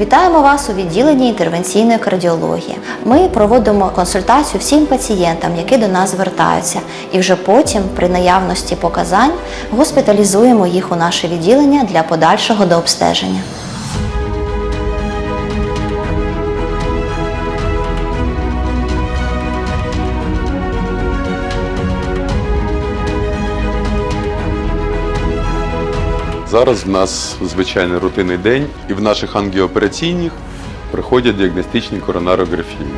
Вітаємо вас у відділенні інтервенційної кардіології. Ми проводимо консультацію всім пацієнтам, які до нас звертаються, і вже потім, при наявності показань, госпіталізуємо їх у наше відділення для подальшого дообстеження. Зараз в нас звичайний рутинний день, і в наших ангіоопераційних приходять діагностичні коронарографії.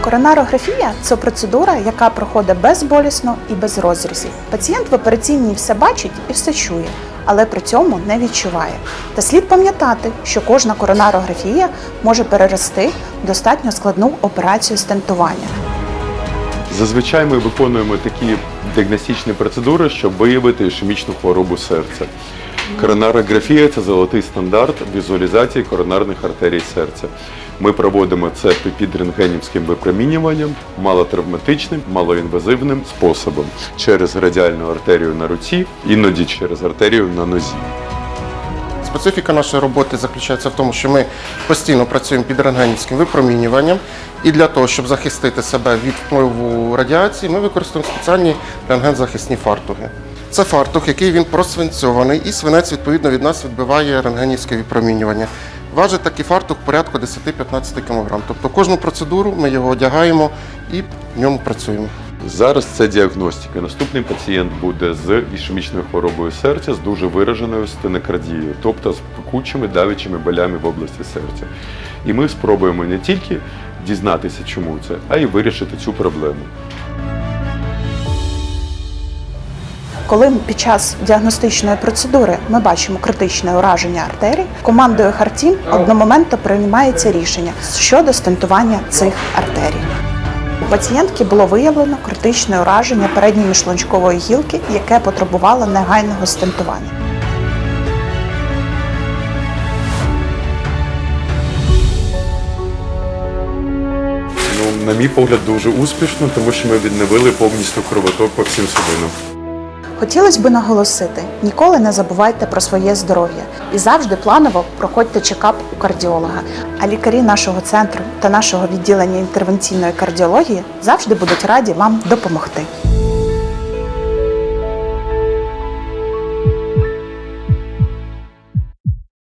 Коронарографія це процедура, яка проходить безболісно і без розрізів. Пацієнт в операційній все бачить і все чує, але при цьому не відчуває. Та слід пам'ятати, що кожна коронарографія може перерости в достатньо складну операцію стентування. Зазвичай ми виконуємо такі діагностичні процедури, щоб виявити ішемічну хворобу серця. Коронарографія це золотий стандарт візуалізації коронарних артерій серця. Ми проводимо це під рентгенівським випромінюванням, малотравматичним, малоінвазивним способом через радіальну артерію на руці, іноді через артерію на нозі. Специфіка нашої роботи заключається в тому, що ми постійно працюємо під рентгенівським випромінюванням, і для того, щоб захистити себе від впливу радіації, ми використовуємо спеціальні рентгензахисні фартухи. Це фартух, який він просвинцьований, і свинець відповідно від нас відбиває рентгенівське випромінювання. Важить такий фартух порядку 10-15 кг. Тобто кожну процедуру ми його одягаємо і в ньому працюємо. Зараз це діагностика. Наступний пацієнт буде з ішемічною хворобою серця з дуже вираженою стенокардією, тобто з пекучими давячими болями в області серця. І ми спробуємо не тільки дізнатися, чому це, а й вирішити цю проблему. Коли під час діагностичної процедури ми бачимо критичне ураження артерій, командою Хартім одномоментно приймається рішення щодо стентування цих артерій. Пацієнтки було виявлено критичне ураження передньої міжшлунчкової гілки, яке потребувало негайного стентування. Ну, на мій погляд, дуже успішно, тому що ми відновили повністю кровоток по всім судинам. Хотілося б наголосити: ніколи не забувайте про своє здоров'я і завжди планово проходьте чекап у кардіолога. А лікарі нашого центру та нашого відділення інтервенційної кардіології завжди будуть раді вам допомогти.